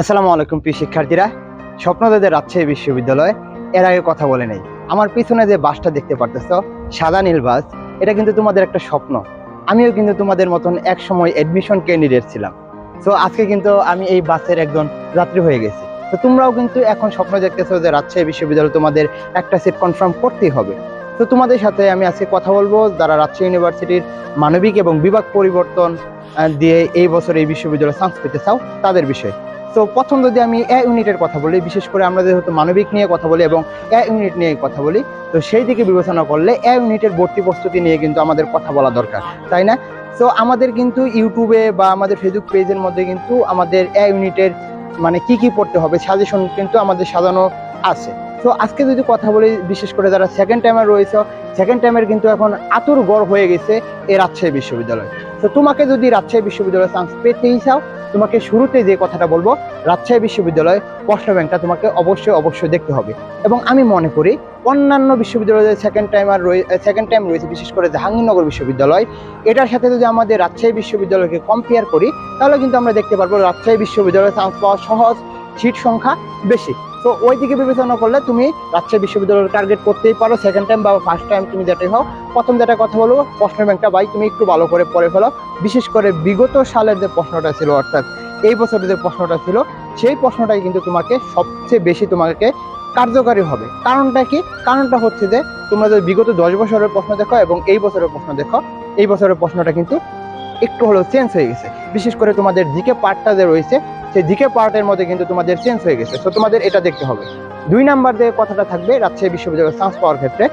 আসসালামু আলাইকুম প্রিয় শিক্ষার্থীরা। স্বপ্নদাদের রাজশাহী বিশ্ববিদ্যালয়, এর আগে কথা বলে নেই। আমার পিছনে যে বাসটা দেখতে পারতেছ, সাদা নীল বাস, এটা কিন্তু তোমাদের একটা স্বপ্ন। আমিও কিন্তু তোমাদের মতন এক সময় অ্যাডমিশন ক্যান্ডিডেট ছিলাম। তো আজকে কিন্তু আমি এই বাসের একজন যাত্রী হয়ে গেছি। তো তোমরাও কিন্তু এখন স্বপ্ন দেখতেছো যে রাজশাহী বিশ্ববিদ্যালয় তোমাদের একটা সিট কনফার্ম করতেই হবে। তো তোমাদের সাথে আমি আজকে কথা বলব যারা রাজশাহী ইউনিভার্সিটির মানবিক এবং বিভাগ পরিবর্তন দিয়ে এই বছর এই বিশ্ববিদ্যালয়ে চান্স পেতে চাও, তাদের বিষয়ে। তো প্রথম যদি আমি এ ইউনিটের কথা বলি, বিশেষ করে আমরা যেহেতু মানবিক নিয়ে কথা বলি এবং এ ইউনিট নিয়ে কথা বলি, তো সেই দিকে বিবেচনা করলে এ ইউনিটের ভর্তি প্রস্তুতি নিয়ে কিন্তু আমাদের কথা বলা দরকার, তাই না? তো আমাদের কিন্তু ইউটিউবে বা আমাদের ফেসবুক পেজের মধ্যে কিন্তু আমাদের এ ইউনিটের মানে কি কি পড়তে হবে সাজেশন কিন্তু আমাদের সাজানো আছে। তো আজকে যদি কথা বলি বিশেষ করে যারা সেকেন্ড টাইমে রয়েছে সেকেন্ড টাইমের কিন্তু এখন আতুর গড় হয়ে গেছে এই রাজশাহী বিশ্ববিদ্যালয়। তো তোমাকে যদি রাজশাহী বিশ্ববিদ্যালয়ে চান্স পেতেই চাও, তোমাকে শুরুতে যে কথাটা বলব, রাজশাহী বিশ্ববিদ্যালয় প্রশ্ন ব্যাংকটা তোমাকে অবশ্যই অবশ্যই দেখতে হবে। এবং আমি মনে করি, অন্যান্য বিশ্ববিদ্যালয়ে সেকেন্ড টাইমার সেকেন্ড টাইম রয়েছে, বিশেষ করে জাহাঙ্গীরনগর বিশ্ববিদ্যালয়, এটার সাথে যদি আমাদের রাজশাহী বিশ্ববিদ্যালয়কে কম্পেয়ার করি, তাহলে কিন্তু আমরা দেখতে পারব রাজশাহী বিশ্ববিদ্যালয়ে চান্স পাওয়া সহজ। সিট সংখ্যা বেশি। তো ওই দিকে বিবেচনা করলে তুমি রাজশাহী বিশ্ববিদ্যালয়ের টার্গেট করতেই পারো সেকেন্ড টাইম বা ফার্স্ট টাইম তুমি যেটাই হও। প্রথম যেটা কথা বলব প্রশ্ন ব্যাংকটা ভাই তুমি একটু ভালো করে পড়ে ফেলো। বিশেষ করে বিগত সালের যে প্রশ্নটা ছিল, অর্থাৎ এই বছরের যে প্রশ্নটা ছিল, সেই প্রশ্নটাই কিন্তু তোমাকে সবচেয়ে বেশি তোমাকে কার্যকারী হবে। কারণটা কি? কারণটা হচ্ছে যে তোমরা যদি বিগত দশ বছরের প্রশ্ন দেখো এবং এই বছরের প্রশ্ন দেখো, এই বছরের প্রশ্নটা কিন্তু একটু হলেও চেঞ্জ হয়ে গেছে। বিশেষ করে তোমাদের জিকে পার্টটা যে রয়েছে সেই জিকে পার্টের মধ্যে কিন্তু তোমাদের চেঞ্জ হয়ে গেছে। তো তোমাদের এটা দেখতে হবে। দুই নাম্বার যে কথাটা থাকবে রাজশাহী বিশ্ববিদ্যালয়ের চান্স পাওয়ার ক্ষেত্রে।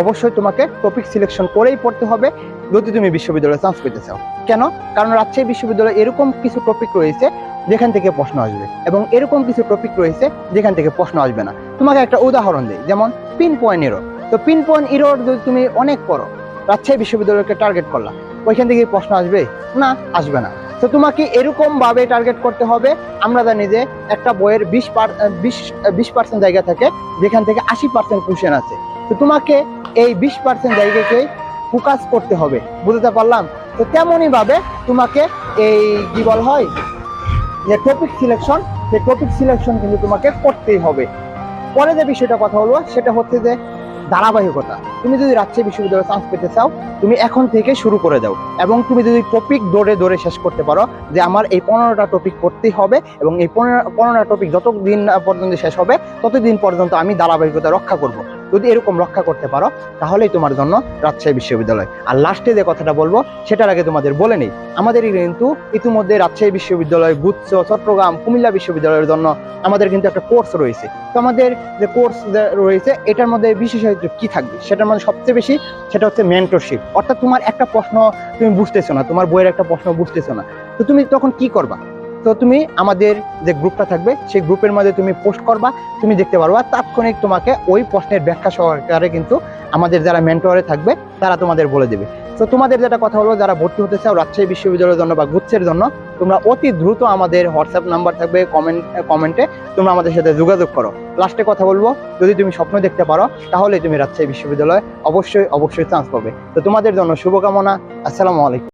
অবশ্যই তোমাকে টপিক সিলেকশন করেই পড়তে হবে, যদি তুমি বিশ্ববিদ্যালয়ে চান্স পেতে চাও। কেন? কারণ রাজশাহী বিশ্ববিদ্যালয়ে এরকম কিছু টপিক রয়েছে, যেখান থেকে প্রশ্ন আসবে। এবং এরকম কিছু টপিক রয়েছে, যেখান থেকে প্রশ্ন আসবে না। তোমাকে একটা উদাহরণ দিই, যেমন পিন পয়েন্ট ইরোর তো পিন পয়েন্ট ইরোর যদি তুমি অনেক পড়ো রাজশাহী বিশ্ববিদ্যালয়কে টার্গেট করলা, ওইখান থেকে প্রশ্ন আসবে? না আসবে না। তো তোমাকে এরকম ভাবে টার্গেট করতে হবে। আমরা জানি যে একটা বইয়ের বিশ পার বিশ বিশ পার্সেন্ট জায়গা থাকে, যেখান থেকে আশি পার্সেন্ট কোশ্চেন আছে। তো তোমাকে এই বিশ পার্সেন্ট জায়গাকে ফোকাস করতে হবে। বুঝতে পারলাম? তো তেমনই ভাবে তোমাকে এই কি বল হয়, যে টপিক সিলেকশন সেই টপিক সিলেকশন কিন্তু তোমাকে করতেই হবে। পরে যে বিষয়টা কথা বলব, সেটা হচ্ছে যে ধারাবাহিকতা। তুমি যদি রাজশাহী বিশ্ববিদ্যালয়ে চান্স পেতে চাও, তুমি এখন থেকে শুরু করে দাও। এবং তুমি যদি টপিক দৌড়ে দৌড়ে শেষ করতে পারো যে আমার এই পনেরোটা টপিক পড়তেই হবে এবং এই পনেরো, পনেরোটা টপিক যতদিন পর্যন্ত শেষ হবে, ততদিন পর্যন্ত আমি ধারাবাহিকতা রক্ষা করব। যদি এরকম রক্ষা করতে পারো, তাহলেই তোমার জন্য রাজশাহী বিশ্ববিদ্যালয়। আর লাস্টে যে কথাটা বলব, সেটার আগে তোমাদের বলে নেই। আমাদের কিন্তু ইতিমধ্যে রাজশাহী বিশ্ববিদ্যালয়, গুচ্ছ, চট্টগ্রাম, কুমিল্লা বিশ্ববিদ্যালয়ের জন্য আমাদের কিন্তু একটা কোর্স রয়েছে। তো আমাদের যে কোর্স রয়েছে, এটার মধ্যে বিশেষত্ব কি থাকবে? সেটার মধ্যে সবচেয়ে বেশি সেটা হচ্ছে মেন্টরশিপ অর্থাৎ তোমার একটা প্রশ্ন তুমি বুঝতেছো না, তোমার বইয়ের একটা প্রশ্ন বুঝতেছো না। তো তুমি তখন কি করবা? তো তুমি আমাদের যে গ্রুপটা থাকবে, সেই গ্রুপের মধ্যে তুমি পোস্ট করবা, তুমি দেখতে পারবা। তাৎক্ষণিক তোমাকে ওই প্রশ্নের ব্যাখ্যা সহকারে কিন্তু আমাদের যারা মেন্টরে থাকবে, তারা তোমাদের বলে দেবে। তো তোমাদের যেটা কথা হলো যারা ভর্তি হতে চাও, রাজশাহী বিশ্ববিদ্যালয়ের জন্য বা গুচ্ছের জন্য, তোমরা অতি দ্রুত আমাদের হোয়াটসঅ্যাপ নাম্বার থাকবে কমেন্ট কমেন্টে, তোমরা আমাদের সাথে যোগাযোগ করো। লাস্টে কথা বলব, যদি তুমি স্বপ্ন দেখতে পারো, তাহলে তুমি রাজশাহী বিশ্ববিদ্যালয়ে অবশ্যই অবশ্যই চান্স পাবে। তো তোমাদের জন্য শুভকামনা, আসসালামু আলাইকুম।